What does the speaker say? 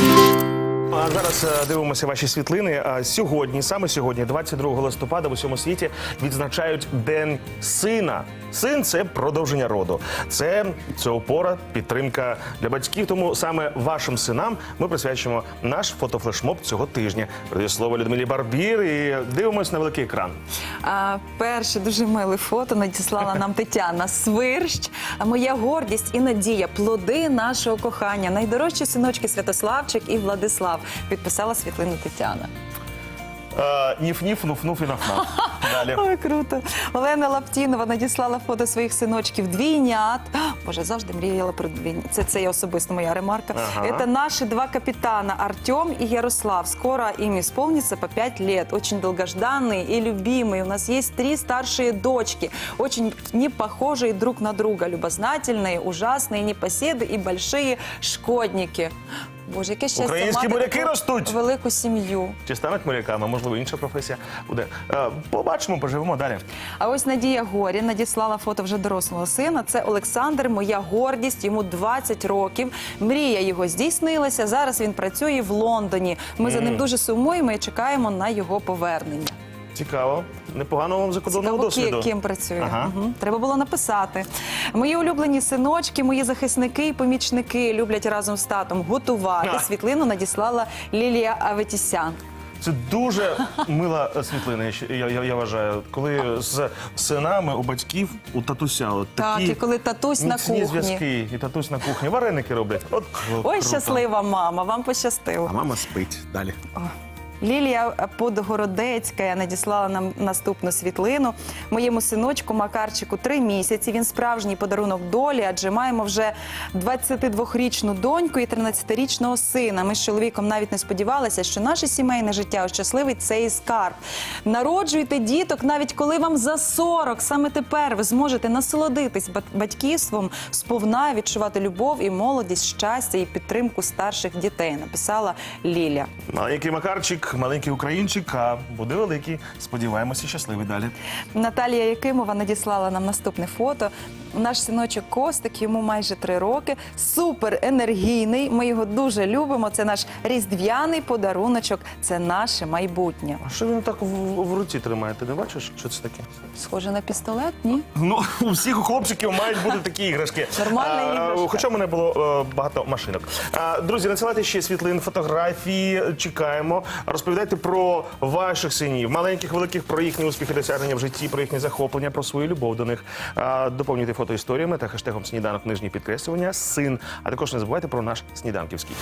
А зараз е, дивимося ваші світлини. А Сьогодні, саме сьогодні, 22 листопада, в усьому світі відзначають День сина. Син це продовження роду. Це, це опора, підтримка для батьків. Тому саме вашим синам ми присвячуємо наш фотофлешмоб цього тижня. Передаю слово Людмилі Барбір і дивимось на великий екран. А, перше дуже миле фото надіслала нам Тетяна Свирщ. Моя гордість і надія, плоди нашого кохання. Найдорожчі синочки Святославчик і Владислав. Підписала світлину Тетяна. Е, Ніф-ніф, нуф-нуф і наф-наф. Далі. Ой, круто. Олена Лаптінова надіслала фото своїх синочків двійнят. А, Боже, завжди мріяла про двійнят. Це, це є особисто моя ремарка. Ага. Це наші два капитана Артем и Ярослав. Скоро им исполнится по 5 лет. Очень долгожданные и любимые. У нас есть три старшие дочки. Очень не похожие друг на друга. Любознательные, ужасные непоседы и большие шкодники. Боже, яке щастя Українські мати моряки таку ростуть. велику сім'ю. Чи стануть моряками? Можливо, інша професія буде. Е, Побачимо, поживемо далі. А ось Надія Горі надіслала фото вже дорослого сина. Це Олександр, моя гордість. Йому 20 років. Мрія його здійснилася. Зараз він працює в Лондоні. Ми за ним дуже сумуємо і чекаємо на його повернення. Цікаво. Непогано вам закордонного Цікаво, досвіду. ки- ким працює. Ага. Мгм. Треба було написати. Мої улюблені синочки, мої захисники і помічники люблять разом з татом готувати. А. Світлину надіслала Лілія Аветісян. Це дуже мила е, світлина, я, ще- я, я, я вважаю. Коли з синами у батьків у татуся от Так, такі і коли татусь на міцні кухні. зв'язки, і татусь на кухні вареники роблять. От Ой, круто. щаслива мама, вам пощастило. А мама спить далі. Лілія Подгородецька надіслала нам наступну світлину. Моєму синочку Макарчику три місяці. Він справжній подарунок долі, адже маємо вже 22-річну доньку і 13-річного сина. Ми з чоловіком навіть не сподівалися, що наше сімейне життя ощасливить цей скарб. Народжуйте діток, навіть коли вам за 40. Саме тепер ви зможете насолодитись бат- батьківством, сповна відчувати любов і молодість, щастя і підтримку старших дітей. Написала Ліля. Маленький Макарчик, маленький українчик, а буде великий. Сподіваємося, щасливий далі. Наталія Якимова надіслала нам наступне фото. Наш синочок Костик, йому майже три роки. Супер енергійний. Ми його дуже любимо. Це наш різдвяний подаруночок. Це наше майбутнє. А що він так в, в руці тримає? Ти не бачиш, що це таке? Схоже на пістолет? Ні? Ну, у всіх хлопчиків мають бути такі іграшки. Нормальна А, іграшка. Хоча в мене було е, багато машинок. А, друзі, надсилайте ще світлин, фотографії. Чекаємо. Розповідайте про ваших синів, маленьких, великих, про їхні успіхи, досягнення в житті, про їхні захоплення, про свою любов до них. А, доповнюйте фото історіями та хештегом сніданок нижнє підкреслювання син. А також не забувайте про наш сніданківський.